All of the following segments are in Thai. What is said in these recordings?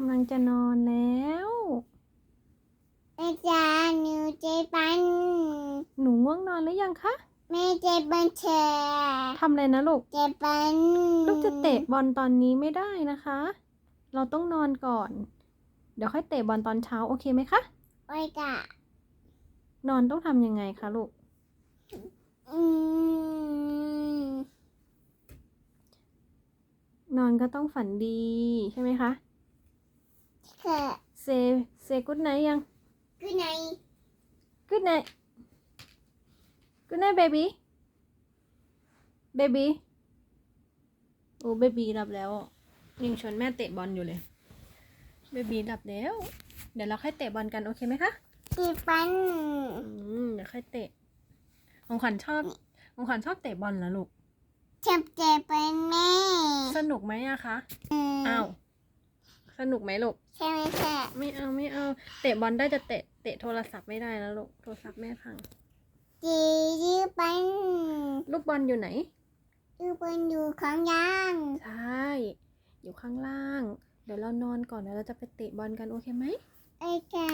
กำลังจะนอนแล้วแม่จ๋าหนูเจ็บปันหนูง่วงนอนหรือยังคะแม่เจ็บปันเชทำอะไรนะลูกเจ็บปันลูกจะเตะบอลตอนนี้ไม่ได้นะคะ เราต้องนอนก่อน เดี๋ยวค่อยเตะบอลตอนเช้าโอเคไหมคะโอ้ยกะนอนต้องทำยังไงคะลูกอืมนอนก็ต้องฝันดีใช่ไหมคะค่ะ เซเซกุดไนยังคือไหน Good night. Good night, baby. Baby. โอ้เบบีหลับแล้ว ยังชวนแม่เตะบอลอยู่เลยเบบีหลับแล้ว เดี๋ยวเราค่อยเตะบอลกันโอเคไหมคะเจ็บปันอืมเดี๋ยวค่อยเตะของขวัญชอบของขวัญชอบเตะบอลแล้วลูก เจ็บเจ็บปันแม่สนุกไหมอะคะมอ้าว สนุกไหมลูก ใช่ไหมค่ะไม่เอาไม่เอา เตะบอลได้จะเตะเตะโทรศัพท์ไม่ได้แล้วลูก โทรศัพท์แม่พังเจ็บปันลูกบอลอยู่ไหนอยู่บนอยู่ของยางใช่ อยู่ข้างล่าง เดี๋ยวเรานอนก่อนเดี๋ยวเราจะไปเตะบอลกันโอเคไหมโอ้ยกะ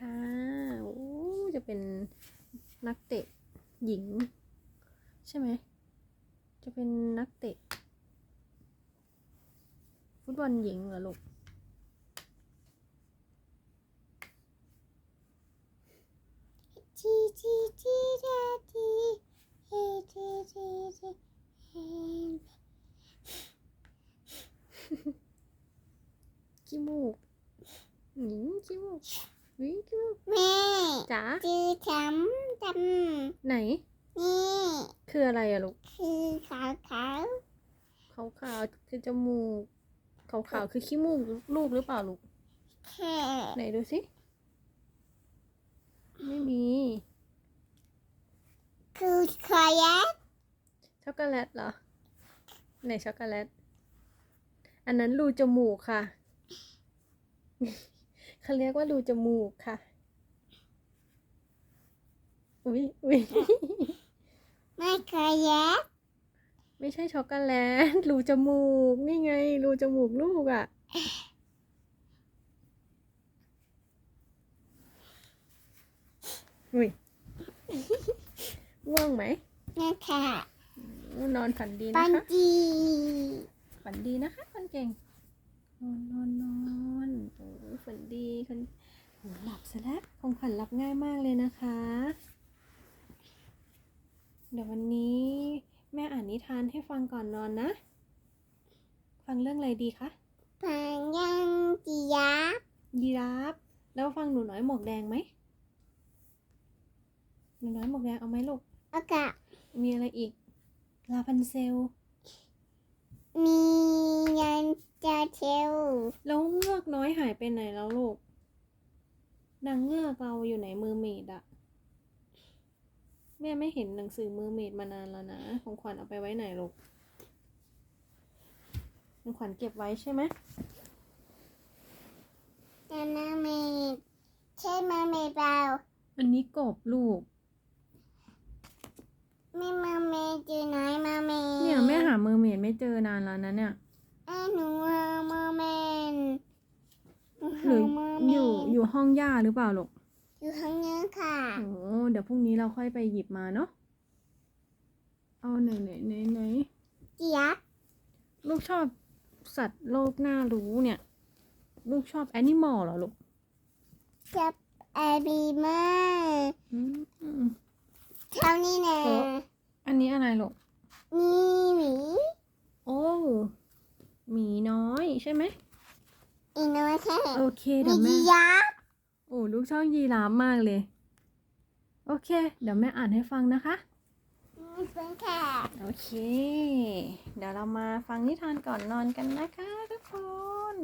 ค่ะโอ้จะเป็นนักเตะหญิง ใช่ไหม จะเป็นนักเตะ ฟุตบอลหญิงเหรอลูก จี จีจีดาจีเฮจีจีจีเฮขี้มูกหญิงขี้มูกหญิงขี้มูกแม่จ๋าจือจำจำไหน นี่คืออะไรอะลูก คือขาวขาวขาวขาวๆคือจมูกขาวขาวๆคือขี้มูกลูกหรือเปล่าลูกแค่ไหนดูสิ ไม่มี คือขอยัด ช็อกโกแลตเหรอไหนช็อกโกแลต อันนั้นรูจมูกค่ะเขาเรียกว่ารูจมูกค่ะ อุ้ยอุ้ยไม่ขอยัดไม่ใช่ช็อกโกแลตรูจมูก นี่ไงรูจมูกลูกอะ่ะอุ้ยง่วงไหมนะคะ นอนฝันดีปันะนคะจีฝันดีนะคะคนเก่งนอนนอนนอนโอ้ยฝันดีคนโอ้หลับซะแล้วของขวัญหลับง่ายมากเลยนะคะ เดี๋ยววันนี้แม่อ่านนิทานให้ฟังก่อนนอนนะ ฟังเรื่องอะไรดีคะปังยังจียับยีราฟแล้วฟังหนูน้อยหมวกแดงไหมหนูน้อยหมวกแดงเอาไหมลูก อากาศมีอะไรอีก ลาพันเซล มียันจะเทวแล้วเงือกน้อยหายไปไหนแล้วลูกนางเงือกเราอยู่ไหนมือเมดอะแม่ไม่เห็นหนังสือมือเมดมานานแล้วนะ ของขวัญเอาไปไว้ไหนลูกของขวัญเก็บไว้ใช่ไหมแต่มาเมดใช่มาเมดเปล่าอันนี้กบลูก ไม่มาเมดอยู่ไหนมาเมด เนี่ยแม่หามือเมดไม่เจอนานแล้วนะเนี่ยไอ้หนูหามาเมดนูหรือหามาเมอยู่ดอยู่ห้องย่าหรือเปล่าลูกอยู่ข้างนี้ค่ะ โอ้เดี๋ยวพรุ่งนี้เราค่อยไปหยิบมาเนาะเอาไหนไหนไหนไหนจียับลูกชอบสัตว์โลกน่ารู้เนี่ย ลูกชอบแอนิมอลเหรอลูกจับแอบีมาอืม เท่านี้นะเออ อันนี้อะไรลูก มีหมี โอ้หมี น้อยใช่ไหมอีกน้อยค่ะโอเคมีเดี๋ยวแม่จียับโอ้ลูกชอบยีราฟมากเลย โอเค เดี๋ยวแม่อ่านให้ฟังนะคะ มีเป็นค่ะโอเค เดี๋ยวเรามาฟังนิทานก่อนนอนกันนะคะทุกคน